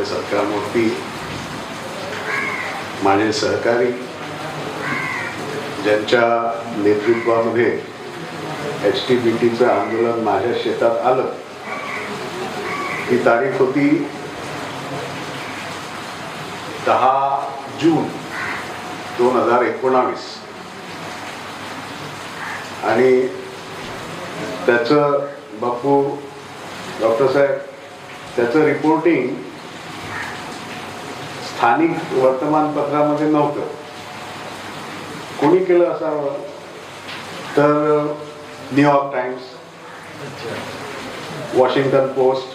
आपले सत्कारमूर्ती माझे सहकारी ज्यांच्या नेतृत्वामध्ये एच टी बी टीचं आंदोलन माझ्या शेतात आलं. ही तारीख होती दहा जून दोन हजार एकोणावीस. आणि त्याचं बापू डॉक्टर साहेब त्याचं रिपोर्टिंग स्थानिक वर्तमानपत्रामध्ये नव्हतं. कोणी केलं असावं? तर New York Times Washington Post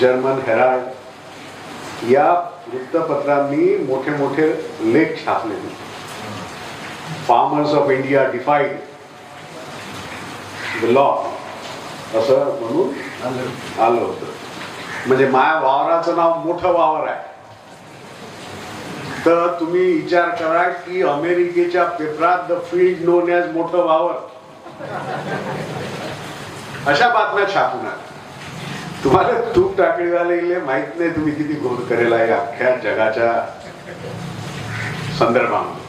German Herald या वृत्तपत्रांनी मोठे मोठे लेख छापले. Farmers of India defied the law असं म्हणून आलं होतं. म्हणजे माया वावराचं नाव मोठं वावर आहे. तर तुम्ही विचार करा की अमेरिकेच्या पेपरात द फील्ड नोन ॲज मोठं वावर. अशा बातम्या छापून तुम्हाला तूप टाकळीवाले माहीत नाही तुम्ही किती घोर करेल आहे अख्ख्या जगाच्या संदर्भामध्ये.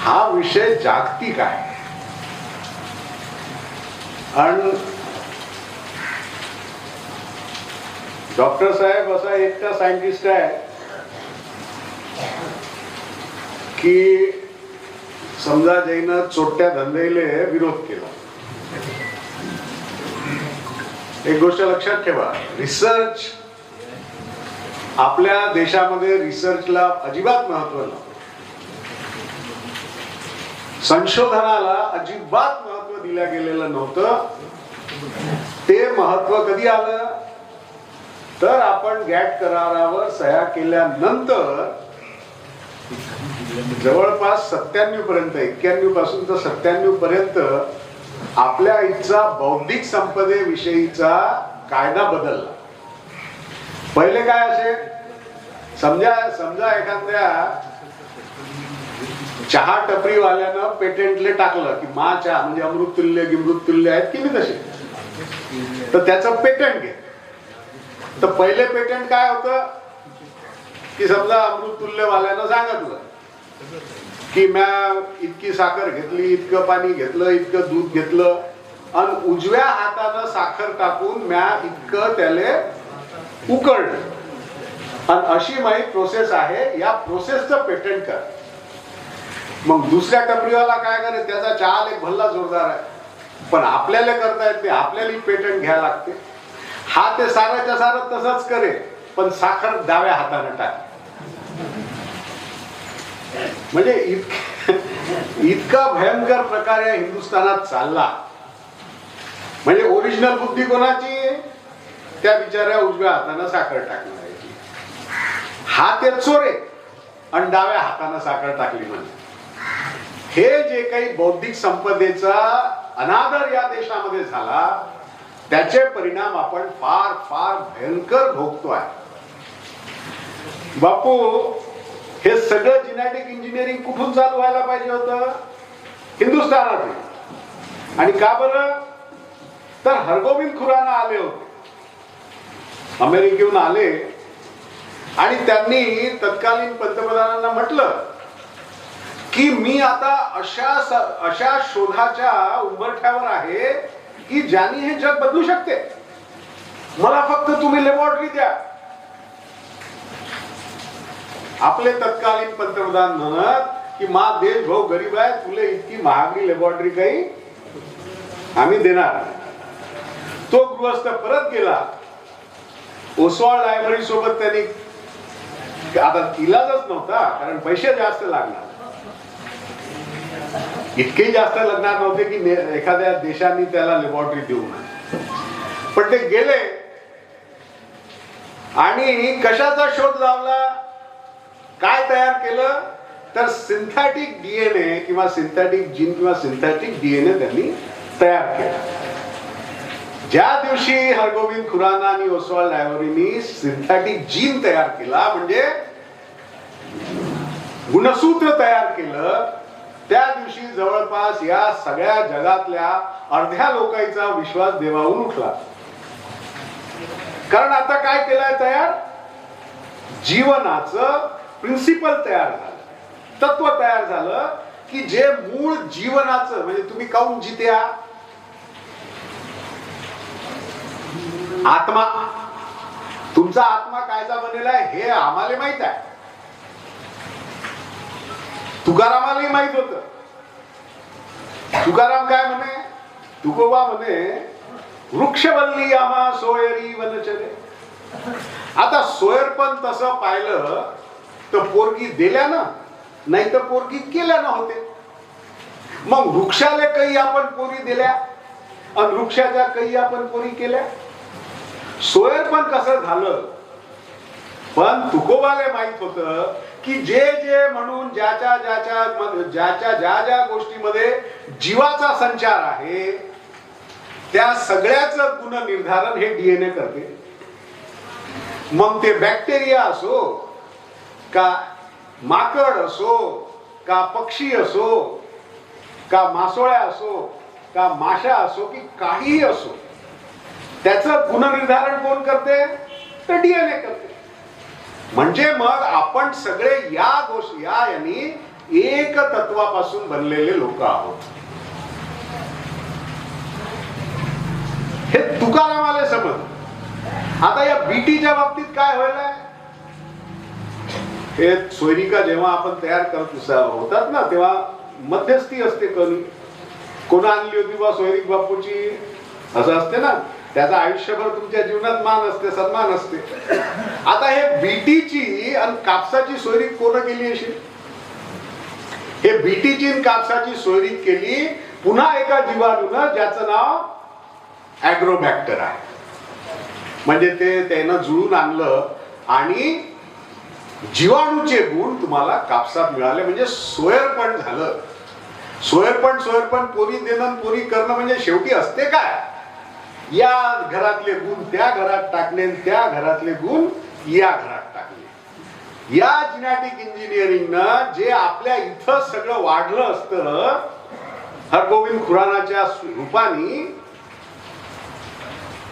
हा विषय जागतिक आहे. आणि डॉक्टर साहेब असा एकटा सायंटिस्ट आहे की समजा जैन चोट्या धंदेले विरोध केला. एक गोष्ट लक्षात ठेवा रिसर्च आपल्या देशामध्ये रिसर्चला अजिबात महत्त्व नव्हतं संशोधनाला अजिबात महत्त्व दिल्या गेलेलं नव्हतं. ते महत्त्व कधी आलं? तर आपण गॅट करारावर सह्या केल्यानंतर जवळपास सत्त्याण्णव पर्यंत एक्क्याण्णवपासून तर सत्त्याण्णव पर्यंत आपल्या इथचा बौद्धिक संपदेविषयीचा कायदा बदलला. पहिले काय असे? समजा समजा एखाद्या चहा टपरीवाल्यानं पेटेंटले टाकलं की मा चहा म्हणजे अमृततुल्य गिमृततुल्य आहेत की नाही तसे? तर त्याचं पेटंट घे. तर पहिले पेटंट काय होतं? की समजा अमृततुल्यवाल्यानं सांगितलं की म्या इतकी साखर घेतली इतकं पाणी घेतलं इतकं दूध घेतलं आणि उजव्या हातानं साखर टाकून म्या इतकं त्याले उकळलं. आणि अशी माही प्रोसेस आहे या प्रोसेसचं पेटंट कर. मग दुसऱ्या टपरीवाला काय करे त्याचा चहा एक भल्ला जोरदार आहे. पण आपल्याला करता येत नाही आपल्याला पेटंट घ्यायला लागते. हा ते साराच्या सारा तसंच करे पण साखर डाव्या हाताने टाक. म्हणजे इतक इतका भयंकर प्रकार या हिंदुस्थानात चालला. म्हणजे ओरिजिनल बुद्धी कोणाची? त्या बिचाऱ्या उजव्या हाताने साखर टाकणाऱ्याची हा ते चोरे आणि डाव्या हाताने साखर टाकली म्हणजे हे जे काही बौद्धिक संपदेचा अनादर या देशामध्ये झाला त्याचे परिणाम आपण फार फार भयंकर भोगतोय. बापू हे सगळं जिनॅटिक इंजिनिअरिंग कुठून चालू व्हायला पाहिजे होतं? हिंदुस्थानात. आणि का बरं? तर हरगोविंद खुराना आले होते. अमेरिकेहून आले. आणि त्यांनी तत्कालीन पंतप्रधानांना म्हटलं की मी आता अशा अशा शोधाच्या उंबरठ्यावर आहे की ज्याने हे जग बदलू शकते. मला फक्त तुम्ही लॅबॉरेटरी द्या. आपले तत्कालीन पंतप्रधान म्हणत की मा देश भाऊ गरीब आहे तुले इतकी महागडी लॅबॉरेटरी काही आम्ही देणार तो गृहस्थ परत गेला. ओसवाळ लायब्ररी सोबत त्यांनी आता इलाजच नव्हता कारण पैसे जास्त लागणार. इतके जास्त लग्नात नव्हते की एखाद्या देशांनी त्याला लॅबॉरेटरी देऊ नये पण ते गेले. आणि कशाचा शोध लावला? काय तयार केलं? तर सिंथेटिक डीएनए किंवा सिंथेटिक जीन किंवा सिंथेटिक डीएनए त्यांनी तयार केला. ज्या दिवशी हरगोविंद खुराना आणि ओसवाल डायव्हरीनी सिंथेटिक जीन तयार केला म्हणजे गुणसूत्र तयार केलं त्या दिवशी जवळपास या सगळ्या जगातल्या अर्ध्या लोकांचा विश्वास देवाहून उठला. कारण आता काय केलंय तयार? जीवनाचं प्रिन्सिपल तयार झालं. तत्व तयार झालं की जे मूळ जीवनाचं म्हणजे तुम्ही काऊन जित्या? आत्मा. तुमचा आत्मा कायचा बनेला आहे हे आम्हाला माहीत आहे. तुकारामालाही माहीत होत. तुकाराम काय म्हणे? तुकोबा म्हणे वृक्ष बनली आम्हा सोयरी वनचरे. आता सोयर पण तसं पाहिलं तर पोरगी दिल्या ना नाही तर पोरगी केल्या ना होते. मग वृक्षाला काही आपण पोरी दिल्या आणि वृक्षाच्या काही आपण पोरी केल्या? सोयर पण कसं झालं? पण तुकोबाले माहीत होत की जे जे म्हणून ज्याच्या ज्याच्या ज्याच्या ज्या ज्या गोष्टीमध्ये जीवाचा संचार आहे त्या सगळ्याच गुणनिर्धारण हे डीएनए करते. मग ते बॅक्टेरिया असो का माकड असो का पक्षी असो का मासोळ्या असो का माशा असो की काहीही असो त्याचं गुणनिर्धारण कोण करते? तर डीएनए करते. म्हणजे मग आपण सगळे या गोष्टी या यांनी एक तत्वापासून बनलेले लोक आहोत. हे तुकारामाले समज. आता या बीटीच्या बाबतीत काय व्हायला हे सोयरिका जेव्हा आपण तयार करत होतात ना तेव्हा मध्यस्थी असते कोणी. कोण आणली होती बा सोयरिक बापूची? असं असते ना. त्याचा आयुष्यभर तुमच्या जीवनात मान असते सन्मान असते. आता हे बीटीची आणि कापसाची सोयरी कोण केली अशी? हे बीटीची आणि कापसाची सोयरी केली पुन्हा एका जीवाणून ज्याचं नाव अॅग्रोबॅक्टर आहे. म्हणजे ते त्यानं जुळून आणलं आणि जीवाणूचे गुण तुम्हाला कापसात मिळाले. म्हणजे सोयरपण झालं. सोयरपण सोयरपण पोरी देणं पोरी करणं म्हणजे शेवटी असते काय? या घरातले गुण त्या घरात टाकले आणि त्या घरातले गुण या घरात टाकले. या जिनॅटिक इंजिनिअरिंगनं जे आपल्या इथं सगळं वाढलं असतं हरगोविंद खुरानाच्या रूपाने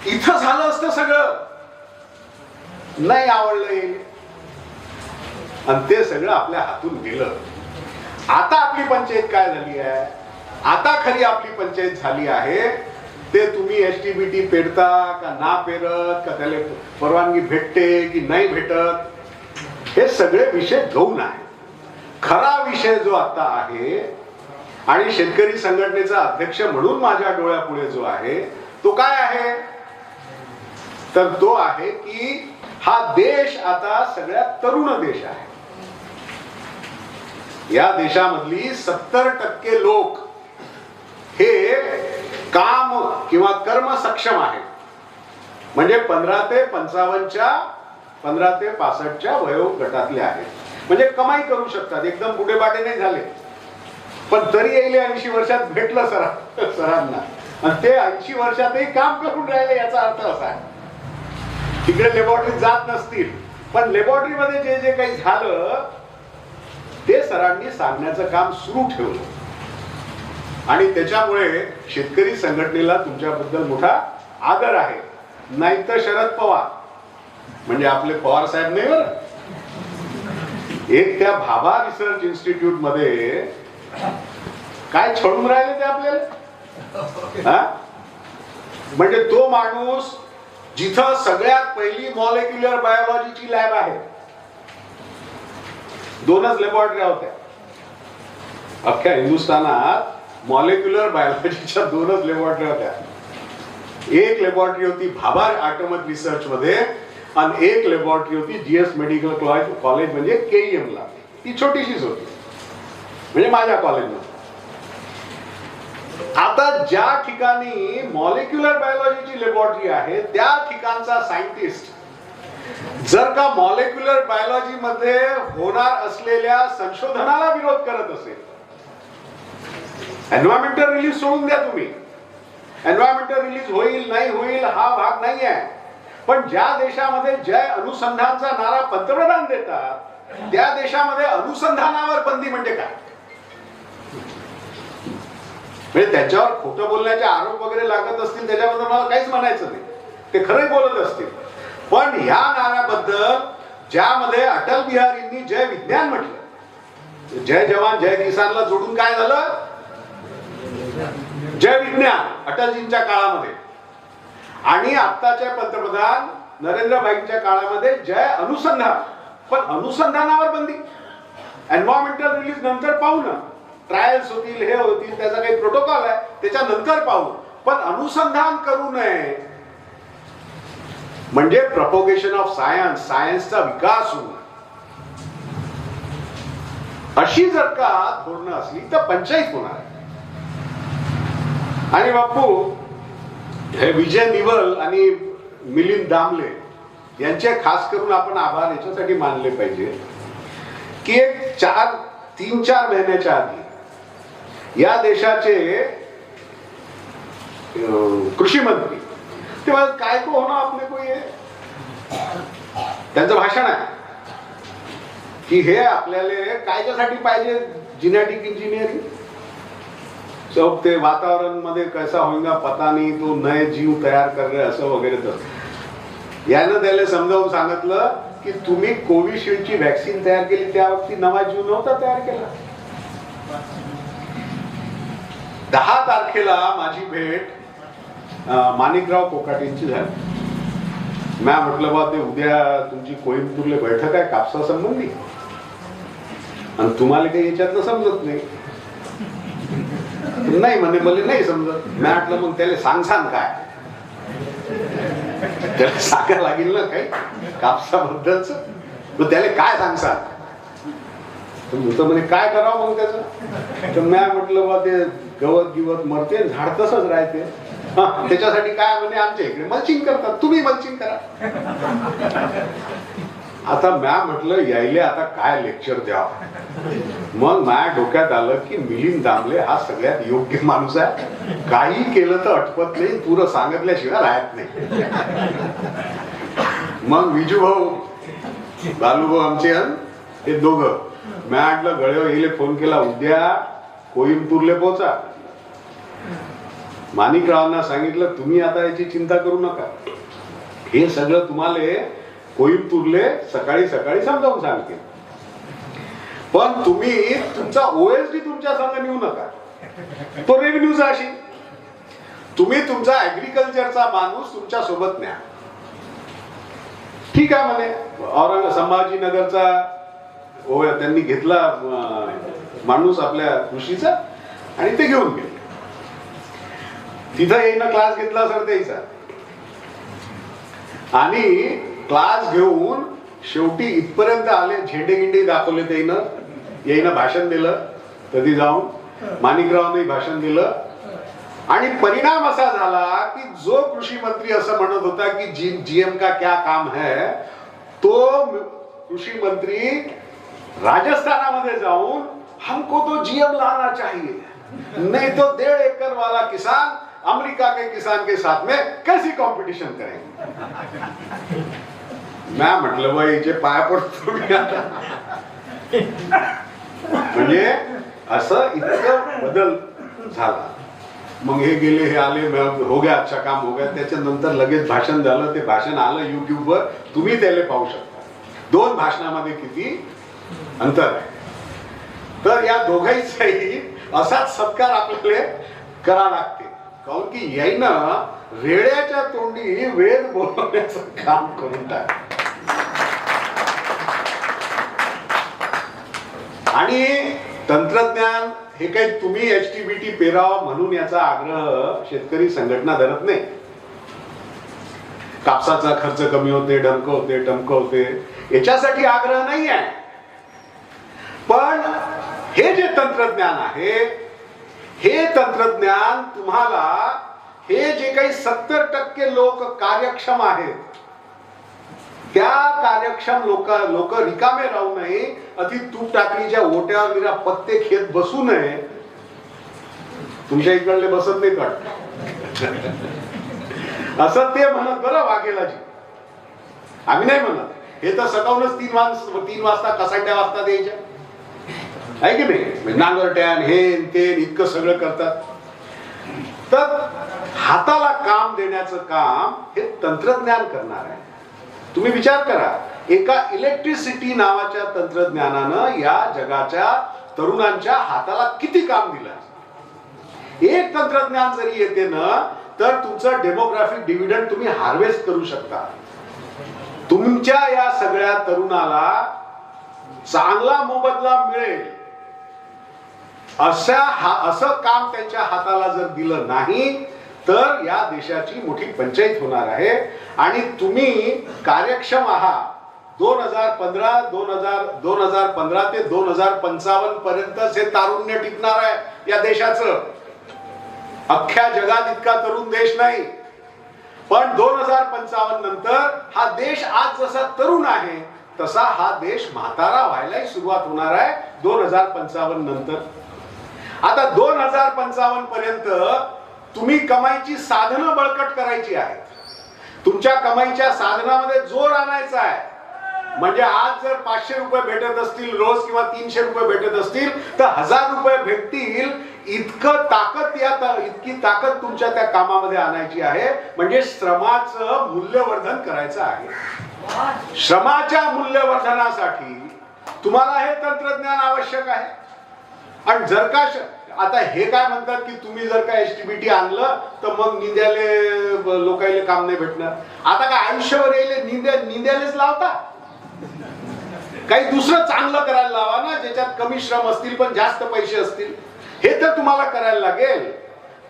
इथं झालं असतं सगळं. नाही आवडलं आणि ते सगळं आपल्या हातून गेलं. आता आपली पंचायत काय झाली आहे? आता खरी आपली पंचायत झाली आहे. ते तुम्ही एस टी बी टी पेरता का ना पेरत का त्याला परवानगी भेटते की नाही भेटत? हे सगळे विषय घेऊन आहे. खरा विषय जो आता आहे आणि शेतकरी संघटनेचा अध्यक्ष म्हणून माझ्या डोळ्यापुढे जो आहे तो काय आहे? तर तो आहे की हा देश आता सगळ्यात तरुण देश आहे. या देशामधली सत्तर टक्के लोक हे काम किंवा कर्म सक्षम आहे. म्हणजे पंधरा ते पंचावन्नच्या पंधरा ते पासष्टच्या वयोगटातले आहेत. म्हणजे कमाई करू शकतात. एकदम बुढे नाही झाले. पण तरी येईल ऐंशी वर्षात भेटलं सरा सरांना. आणि ते ऐंशी वर्षातही काम करून राहिले याचा अर्थ असा आहे. तिकडे लेबॉरेटरीत जात नसतील. पण लेबॉरेटरीमध्ये जे जे काही झालं ते सरांनी सांगण्याचं काम सुरू ठेवलं. आणि त्याच्यामुळे शेतकरी संघटनेला तुमच्याबद्दल मोठा आदर आहे. नाहीतर शरद पवार म्हणजे आपले पवार साहेब नाही बरं. एक त्या भाभा रिसर्च इन्स्टिट्यूटमध्ये काय छळून राहिले ते आपल्याला? हा? म्हणजे तो माणूस जिथं सगळ्यात पहिली मॉलिक्युलर बायोलॉजीची लॅब आहे. दोनच लॅबॉरेटऱ्या होत्या. अख्ख्या हिंदुस्थानात मॉलिक्युलर बायोलॉजीच्या दोनच लॅबॉरेटरी होत्या. एक लॅबॉरेटरी होती भाभार ॲटॉमिक रिसर्च मध्ये आणि एक लॅबॉरेटरी होती जीएस मेडिकल कॉलेज म्हणजे केईएम ला. ती छोटीशीच होती. म्हणजे माझ्या कॉलेजमध्ये आता ज्या ठिकाणी मॉलिक्युलर बायोलॉजीची लॅबॉरेटरी आहे त्या ठिकाणचा सायंटिस्ट जर का मॉलिक्युलर बायोलॉजी मध्ये होणार असलेल्या संशोधनाला विरोध करत असेल एन्व्हायरमेंटल रिलीज सोडून द्या तुम्ही. एन्व्हायरमेंटल रिलीज होईल नाही होईल हा भाग नाही आहे पण ज्या देशामध्ये जय अनुसंधानचा नारा पंतप्रधान देतात त्या देशामध्ये अनुसंधानावर बंदी म्हणजे काय? म्हणजे त्याच्यावर खोटं बोलण्याचे आरोप वगैरे लागत असतील त्याच्याबद्दल मला काहीच म्हणायचं नाही. ते खरंही बोलत असतील. पण पण ह्या नाऱ्याबद्दल ज्यामध्ये अटल बिहारींनी जय विज्ञान म्हटलं जय जवान जय किसानला जोडून काय झालं? जय विज्ञान अटलजींच्या काळामध्ये. आणि आत्ताच्या पंतप्रधान नरेंद्रभाईंच्या काळामध्ये जय अनुसंधान. पण अनुसंधानावर बंदी. एन्व्हायरमेंटल रिलीज नंतर पाहू ना. ट्रायल्स होतील हे होतील त्याचा काही प्रोटोकॉल आहे त्याच्यानंतर पाहू. पण अनुसंधान करू नये. म्हणजे प्रपोगेशन ऑफ सायन्स सायन्सचा विकास होऊ अशी जर का धोरणं असली तर पंचायत होणार आहे. आणि बापू हे विजय निवल आणि मिलिंद दामले यांचे खास करून आपण आभार याच्यासाठी मानले पाहिजे की एक चार तीन चार महिन्याच्या आधी या देशाचे कृषी मंत्री तेव्हा काय को होणार आपले को त्यांचं भाषण आहे की हे आपल्याला कायच्यासाठी पाहिजे? जिनॅटिक इंजिनिअरिंग सब ते वातावरणमध्ये कैसा होईना पता नाही तो नये जीव तयार करणे असं वगैरे तर. यानं त्याला समजावून सांगितलं की तुम्ही कोविशिल्डची व्हॅक्सिन तयार केली त्या वक्ती नवा जीव नव्हता तयार केला. दहा तारखेला माझी भेट माणिकराव कोकाटींची झाली. म्या म्हटलं बा ते उद्या तुमची कोइंबतूरला बैठक आहे कापसा संबंधी. आणि तुम्हाला काही याच्यातलं समजत नाही. नाही म्हणे मला नाही समजत. मी म्हटलं मग त्याला सांग सांग काय? त्याला सांगा लागेल ना काही कापसाबद्दलच. मग त्याला काय सांगसाल तर म्हणे काय करावं मग त्याचं? तर मी म्हटलं बा ते गवत गिवत मरते झाड तसंच राहते. त्याच्यासाठी काय म्हणे आमच्या इकडे मल्चिंग करतात तुम्ही मल्चिंग करा. आता म्या म्हटलं यायले आता काय लेक्चर द्याव मग माझ्या डोक्यात आलं की मिलिंद दामले हा सगळ्यात योग्य माणूस आहे. काही केलं तर अटपत नाही पुरं सांगितल्याशिवाय राहत नाही. मग विजू भाऊ बालू भाऊ आमचे हे दोघं म्या म्हटलं गळ्यावर येईल फोन केला उद्या कोइंबतूरले पोहोचा. माणिकरावांना सांगितलं तुम्ही आता याची चिंता करू नका. हे सगळं तुम्हाला कोईमतूरले सकाळी सकाळी समजावून सांगते. पण तुम्ही तुमचा ओएसडी तुमच्या संग नेऊ नका. तो रेव्हेन्यूचा अशी तुम्ही तुमचा ऍग्रिकल्चरचा माणूस तुमच्यासोबत न्या. ठीक आहे म्हणे. औरंग संभाजीनगरचा ओ त्यांनी घेतला माणूस आपल्या कृषीचा आणि ते घेऊन गेले. तिथं येईन क्लास घेतला सर त्याचा. आणि क्लास घेऊन शेवटी इथपर्यंत आले झेंडे गिंडे दाखवले त्यानं येईनं भाषण दिलं कधी जाऊन. माणिकरावने भाषण दिलं. आणि परिणाम असा झाला की जो कृषी मंत्री असं म्हणत होता की जी जीएम का क्या काम है तो कृषी मंत्री राजस्थानामध्ये जाऊन हमको तो जीएम लाना चाहिए नहीं तो डेढ़ एकड़ वाला किसान अमेरिका के किसान के साथ में कैसी कंपटीशन करेंगे? म्या म्हटलं बा हिचे पाय पडतो म्हणजे असं इतकं बदल झाला. मग हे गेले हे आले हो गया अच्छा काम हो गया. त्याच्यानंतर लगेच भाषण झालं. ते भाषण आलं युट्यूबवर तुम्ही त्याला पाहू शकता. दोन भाषणामध्ये किती अंतर आहे. तर या दोघांचाही असाच सत्कार आपल्याला करा लागते. काऊन की याईनं रेड्याच्या तोंडी वेद बोलवण्याचं काम करून टाक आणि तंत्रज्ञान हे काही तुम्ही एच टी बी टी पेराव म्हणून याचा आग्रह शेतकरी संघटना धरत नाही. कापसाचा खर्च कमी होते डमक होते टमक होते याच्यासाठी आग्रह नाही आहे. पण हे जे तंत्रज्ञान आहे हे तंत्रज्ञान तुम्हाला हे जे काही सत्तर टक्के लोक कार्यक्षम आहेत त्या कार्यक्षम लोक लोक रिकामे राहू नये अति तूप टाकलीच्या ओट्यावर विरा पत्ते खेत बसू नये. तुमच्या इकडले बसत नाही कट असं ते म्हणत बरं वाघेलाजी. आम्ही नाही म्हणत. हे तर सकाळूनच तीन वाजता तीन वाजता कसाट्या वाजता द्यायच्या. आहे की नाही? म्हणजे नांगरट्यान हे ते इतकं सगळं करतात. तर हाताला काम देण्याचं काम हे तंत्रज्ञान करणार आहे. तुम्ही विचार करा एका इलेक्ट्रिसिटी नावाच्या तंत्रज्ञानानं या जगाच्या तरुणांच्या हाताला किती काम दिलं? एक तंत्रज्ञान जरी येते ना तर तुमचं डेमोग्राफिक डिव्हिडंड तुम्ही हार्वेस्ट करू शकता. तुमच्या या सगळ्या तरुणाला चांगला मोबदला मिळेल. अशा हा असं काम त्यांच्या हाताला जर दिलं नाही तर या देशाची मोठी पंचायत होणार आहे. आणि तुम्ही कार्यक्षम आहात दोन हजार पंधरा दोन हजार दोन हजार पंधरा ते दोन हजार पंचावन्न पर्यंत हे तारुण्य टिकणार आहे या देशाचं. अख्ख्या जगात इतका तरुण देश नाही. पण दोन हजार पंचावन्न नंतर हा देश आज जसा तरुण आहे तसा हा देश म्हातारा व्हायलाही सुरुवात होणार आहे दोन हजार पंचावन्न नंतर. आता दोन हजार पंचावन्न पर्यंत तुम्ही कमाईची साधनं बळकट करायची आहेत. तुमच्या कमाईच्या साधनामध्ये जोर आणायचा आहे. म्हणजे आज जर पाचशे रुपये भेटत असतील रोज किंवा तीनशे रुपये भेटत असतील तर हजार रुपये भेटतील. इतकं ताकद या ता- इतकी ताकद तुमच्या त्या कामामध्ये आणायची आहे. म्हणजे श्रमाचं मूल्यवर्धन करायचं आहे. श्रमाच्या मूल्यवर्धनासाठी तुम्हाला हे तंत्रज्ञान आवश्यक आहे. आणि जर का श- आता हे काय म्हणतात की तुम्ही जर का एस टी बी टी आणलं तर मग निंद्याले लोकायले काम नाही भेटणार. आता काय आयुष्यभर येईल निंद्या निंद्यालेच लावता? काही दुसरं चांगलं करायला लावा ना ज्याच्यात कमी श्रम असतील पण जास्त पैसे असतील. हे तर तुम्हाला करायला लागेल.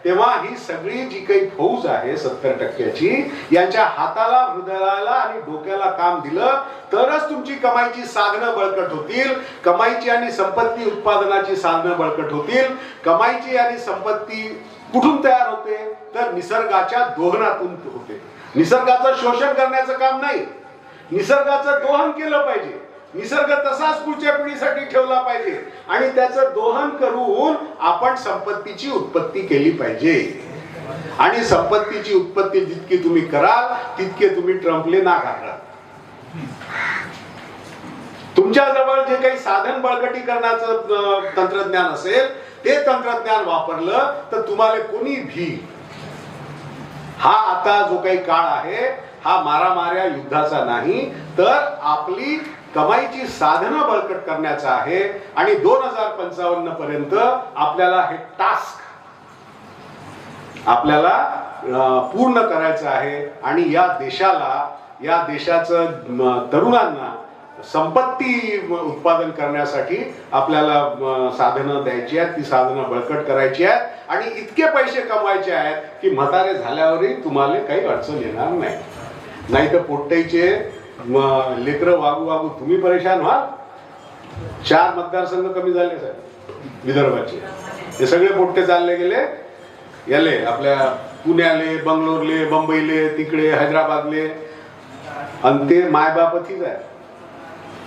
तेव्हा ही सगळी जी काही फौज आहे सत्तर टक्क्याची यांच्या हाताला हृदयाला आणि डोक्याला काम दिलं तरच तुमची कमाईची साधनं बळकट होतील. कमाईची आणि संपत्ती उत्पादनाची साधनं बळकट होतील. कमाईची आणि संपत्ती कुठून तयार होते? तर निसर्गाच्या दोहनातून होते. निसर्गाचं शोषण करण्याचं काम नाही. निसर्गाचं दोहन केलं पाहिजे. निसर्ग तसाच पुढच्या पिढीसाठी ठेवला पाहिजे. आणि त्याचं दोहन करून आपण संपत्तीची उत्पत्ती केली पाहिजे. आणि संपत्तीची उत्पत्ती जितकी तुम्ही कराल तितके तुम्ही ट्रम्पले ना घालणार. तुमच्या जवळ जे काही साधन बळकटीकरणाचं तंत्रज्ञान असेल ते तंत्रज्ञान वापरलं तर तुम्हाला कोणी भी हा आता जो काही काळ आहे हा मारामाऱ्या युद्धाचा नाही तर आपली कमाईची साधनं बळकट करण्याचा आहे आणि दोन हजार पंचावन्न पर्यंत आपल्याला हे टास्क आपल्याला पूर्ण करायचं आहे. आणि या देशाला या देशाचं तरुणांना संपत्ती उत्पादन करण्यासाठी आपल्याला साधनं द्यायची आहेत. ती साधनं बळकट करायची आहेत. आणि इतके पैसे कमवायचे आहेत की म्हातारे झाल्यावरही तुम्हाला काही अडचण येणार नाही. नाही तर पोट्ट्याचे लेकरं वागू वागू तुम्ही परेशान व्हाल चार मतदारसंघ कमी झाले साहेब विदर्भाचे. हे सगळे मोठे चालले गेले. याले आपल्या पुण्याले बंगलोरले मुंबईले तिकडे हैदराबादले. आणि ते मायबापतीच आहे.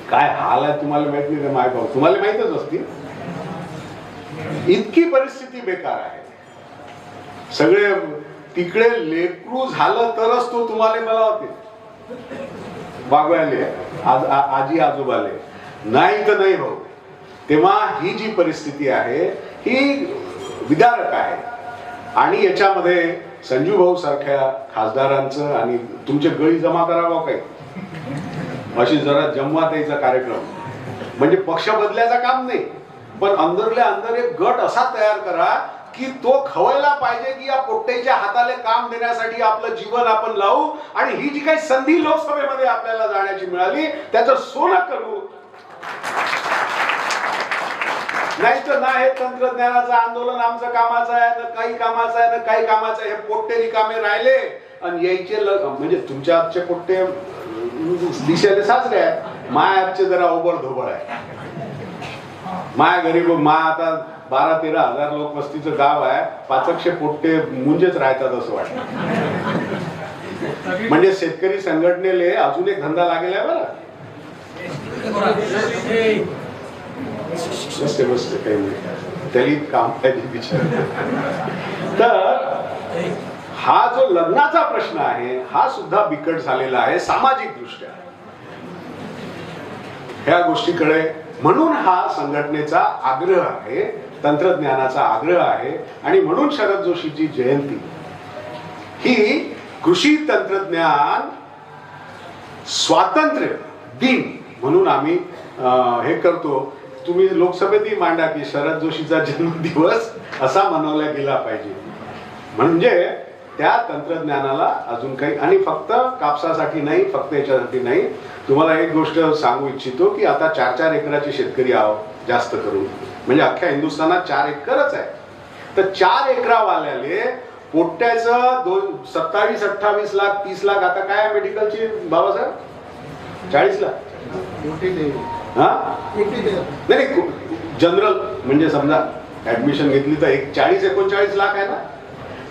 काय हाल आहे तुम्हाला माहीत नाही मायबाप? तुम्हाला माहितच असतील. इतकी परिस्थिती बेकार आहे. सगळे तिकडे लेकरू झालं तरच तो तुम्हाला मला होते वागवायले. आज आजी आजोबाले. नाही तर नाही भाऊ तेव्हा ही जी परिस्थिती आहे ही विदारक आहे. आणि याच्यामध्ये संजू भाऊ सारख्या खासदारांचं आणि तुमचे गळी जमा करावा काही? अशी जरा जमवा द्यायचा कार्यक्रम. म्हणजे पक्ष बदलायचं काम नाही. पण अंदरल्या अंदर एक गट असा तयार करा की तो खवायला पाहिजे की या पोट्ट्याच्या हाताले काम देण्यासाठी आपलं जीवन आपण लावू. आणि ही जी काही संधी लोकसभेमध्ये आपल्याला जाण्याची मिळाली त्याचं सोनं करू. नाही तर ना हे तंत्रज्ञानाचं आंदोलन आमचं कामाचं आहे ना काही कामाचं आहे ना काही कामाचं आहे हे पोट्टे रिकामे राहिले. आणि यायचे म्हणजे तुमच्या आजचे पोट्टे दिशेने साजरे आहेत. माय आजचे जरा ओबड धोबड आहे. माय गरीब मा आता बारा तेरा हजार लोक वस्तीचं गाव आहे. पाचकशे पोट्टे मुंजेच राहतात असं वाटतं. म्हणजे शेतकरी संघटनेले अजून एक धंदा लागेल आहे बरं. बसते बसते काही नाही. त्याली काम पाहिजे विचार तर हा जो लग्नाचा प्रश्न आहे हा सुद्धा बिकट झालेला आहे सामाजिक दृष्ट्या ह्या गोष्टीकडे म्हणून हा संघटनेचा आग्रह आहे तंत्रज्ञानाचा आग्रह आहे आणि म्हणून शरद जोशीची जयंती. ही कृषी तंत्रज्ञान स्वातंत्र्य दिन म्हणून आम्ही हे करतो. तुम्ही लोकसभेतही मांडा की शरद जोशीचा जन्मदिवस असा मनवला गेला पाहिजे. म्हणजे त्या तंत्रज्ञानाला अजून काही आणि फक्त कापसासाठी नाही फक्त याच्यासाठी नाही. तुम्हाला एक गोष्ट सांगू इच्छितो की आता चार चार एकराचे शेतकरी आहोत जास्त करून. म्हणजे अख्ख्या हिंदुस्थानात चार एकरच आहे. तर चार एकरावाल्याले पोट्याचं दोन सत्तावीस अठ्ठावीस लाख तीस लाख आता काय आहे मेडिकलची बाबासाहेब? चाळीस लाख. हा? नाही जनरल म्हणजे समजा ऍडमिशन घेतली तर एक चाळीस एकोणचाळीस लाख आहे ना?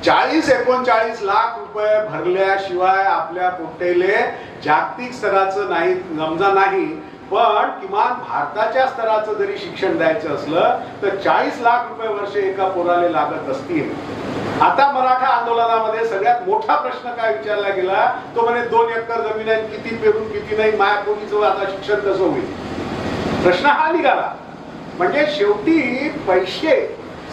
चाळीस एकोणचाळीस लाख रुपये भरल्याशिवाय आपल्या पोट्टेले जागतिक स्तराचं नाही समजा नाही. पण किमान भारताच्या स्तराचं जरी शिक्षण द्यायचं असलं तर चाळीस लाख रुपये वर्ष एका पोराला लागत असतील. आता मराठा आंदोलनामध्ये सगळ्यात मोठा प्रश्न काय विचारला गेला? तो म्हणे दोन एकर जमीन आहे किती पेरून किती नाही माया पोरीचं आता शिक्षण कसं होईल? प्रश्न हा निघाला. म्हणजे शेवटी पैसे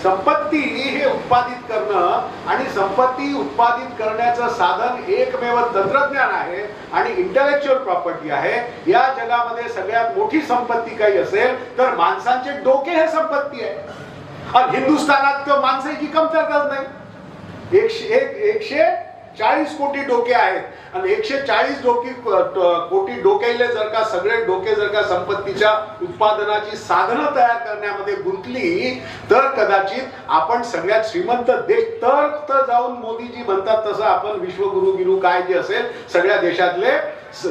संपत्ती हे उत्पादित करणं आणि संपत्ती उत्पादित करण्याचं साधन एकमेव तंत्रज्ञान आहे आणि इंटलेक्च्युअल प्रॉपर्टी आहे. या जगामध्ये सगळ्यात मोठी संपत्ती काही असेल तर माणसांचे डोके हे संपत्ती आहे. आणि हिंदुस्थानात माणसाची कमतरताच नाही. एकशे एक एकशे चाळीस कोटी डोके आहेत. आणि एकशे चाळीस डोकी कोटी डोक्याले जर का सगळे डोके जर का संपत्तीच्या उत्पादनाची साधनं तयार करण्यामध्ये गुंतली तर कदाचित आपण सगळ्यात श्रीमंत देश तर जाऊन मोदीजी म्हणतात तसं आपण विश्वगुरु गिरू काय जे असेल सगळ्या देशातले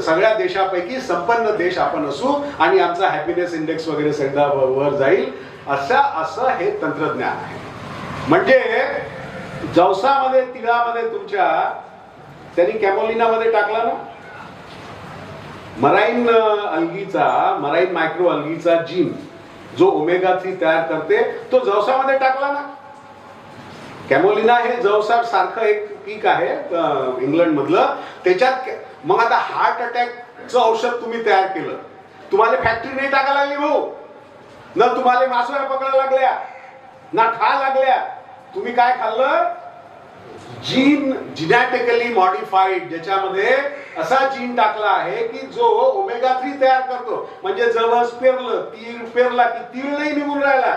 सगळ्या देशापैकी संपन्न देश आपण असू आणि आमचा हॅपीनेस इंडेक्स वगैरे सगळा वर जाईल. असं असं हे तंत्रज्ञान आहे. म्हणजे जवसामध्ये तिळामध्ये तुमच्या त्यांनी कॅमोलिनामध्ये टाकला ना? मराईन अल्गीचा मराईन मायक्रो अल्गीचा जीन जो ओमेगा थ्री तयार करते तो जवसामध्ये टाकला ना? कॅमोलिना हे जवसा सारखं एक पीक आहे इंग्लंड मधलं त्याच्यात मग आता हार्ट अटॅकचं औषध तुम्ही तयार केलं. तुम्हाला फॅक्टरी नाही टाकायला लागली भाऊ. ना तुम्हाला मासोळ्या पकडायला लागल्या ना खा लागल्या. तुम्ही काय खाल्लं? जीन जिनॅटिकली मॉडिफाईड ज्याच्यामध्ये असा जीन टाकला आहे की जो ओमेगा थ्री तयार करतो. म्हणजे जवळ पेरलं तीळ पेरला की तीळ नाही निघून राहिला.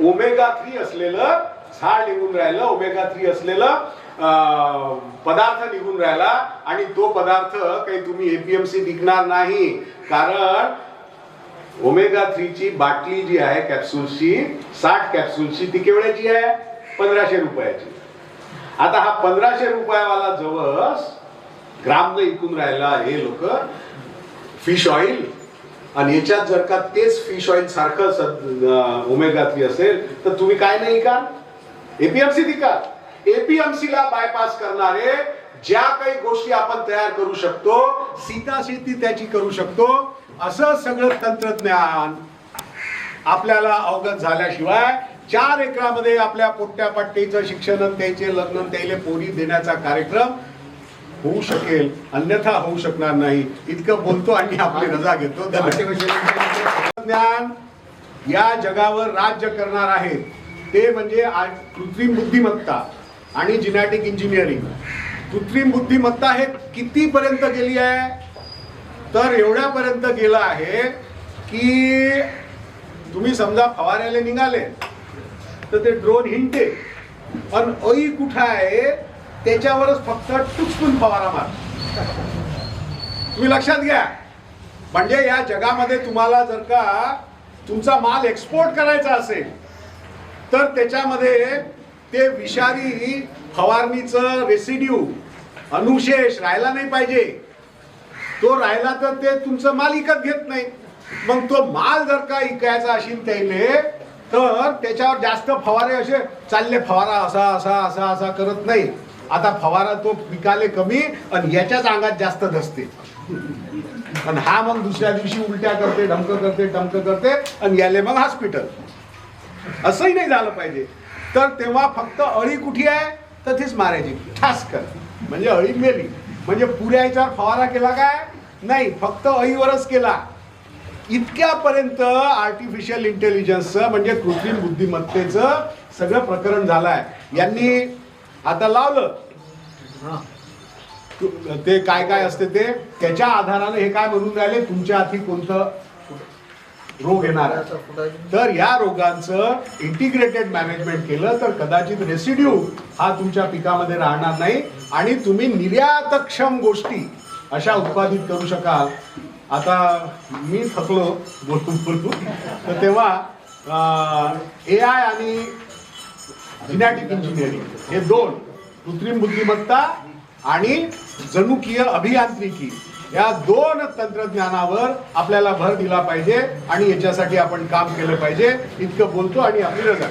ओमेगा थ्री असलेलं झाड निघून राहिलं ओमेगा थ्री असलेलं पदार्थ निघून राहिला. आणि तो पदार्थ काही तुम्ही एपीएमसी विकणार नाही. कारण ओमेगा थ्रीची बाटली जी आहे कॅप्सूलची साठ कॅप्सूलची ती केवढ्याची आहे? पंधराशे रुपयाची. आता हा पंधराशे रुपयावाला जवस ग्राम इकून राहिला हे लोक फिश ऑइल आणि याच्यात जर का तेच फिश ऑइल सारखं ओमेगा थ्री असेल तर तुम्ही काय नाही का? एपीएमसी विका एपीएमसी ला बायपास करणारे ज्या काही गोष्टी आपण तयार करू शकतो सीता शेती त्याची करू शकतो. असं सगळं तंत्रज्ञान आपल्याला अवगत झाल्याशिवाय चार एकरामध्ये आपल्या पोट्ट्या पट्टीचं शिक्षण त्याचे लग्न त्याला पोरी देण्याचा कार्यक्रम होऊ शकेल अन्यथा होऊ शकणार नाही. इतकं बोलतो आणि आपली रजा घेतो. ज्ञान या जगावर राज्य करणार आहे. ते म्हणजे आज कृत्रिम बुद्धिमत्ता आणि जिनॅटिक इंजिनिअरिंग कृत्रिम बुद्धिमत्ता हे कितीपर्यंत गेली आहे? तर एवढ्यापर्यंत गेलं आहे की तुम्ही समजा फवाऱ्याला निघाले तर ते ड्रोन हिंडते. पण अई कुठं आहे त्याच्यावरच फक्त टुचकून फवारा मार. तुम्ही लक्षात घ्या. म्हणजे या जगामध्ये तुम्हाला जर का तुमचा माल एक्सपोर्ट करायचा असेल तर त्याच्यामध्ये ते विषारी फवारणीचं रेसिड्यू अनुशेष राहायला नाही पाहिजे. तो राहिला तर ते तुमचं माल इकत घेत नाही. मग तो माल जर का इकायचा असेल त्याने तर त्याच्यावर जास्त फवारे असे चालले फवारा असा असा असा असा करत नाही. आता फवारा तो पिकाले कमी आणि याच्याच अंगात जास्त धसते. आणि हा मग दुसऱ्या दिवशी उलट्या करते डमक करते डमक करते आणि याले मग हॉस्पिटल असंही नाही झालं पाहिजे. तर तेव्हा फक्त अळी कुठे आहे तर तीच मारायची. ठास कर. म्हणजे अळी मेली. म्हणजे पुऱ्या याच्यावर फवारा केला काय? नाही. फक्त अळीवरच केला. इतक्यापर्यंत आर्टिफिशियल इंटेलिजन्सचं म्हणजे कृत्रिम बुद्धिमत्तेचं सगळं प्रकरण झालं आहे यांनी आता लावलं. तु- काय काय असते ते? त्याच्या आधाराने हे काय म्हणून राहिले? तुमच्या हाती कोणतं रोग येणार आहे? तर या रोगांचं इंटिग्रेटेड मॅनेजमेंट केलं तर कदाचित रेसिड्यू हा तुमच्या पिकामध्ये राहणार नाही. आणि तुम्ही निर्यातक्षम गोष्टी अशा उत्पादित करू शकाल. आता मी थकलो बोलून बोलून. तर तेव्हा ए आय आणि जिनॅटिक इंजिनिअरिंग हे दोन कृत्रिम बुद्धिमत्ता आणि जनुकीय अभियांत्रिकी या दोन तंत्रज्ञानावर आपल्याला भर दिला पाहिजे आणि याच्यासाठी आपण काम केलं पाहिजे. इतकं बोलतो आणि आपली रजा.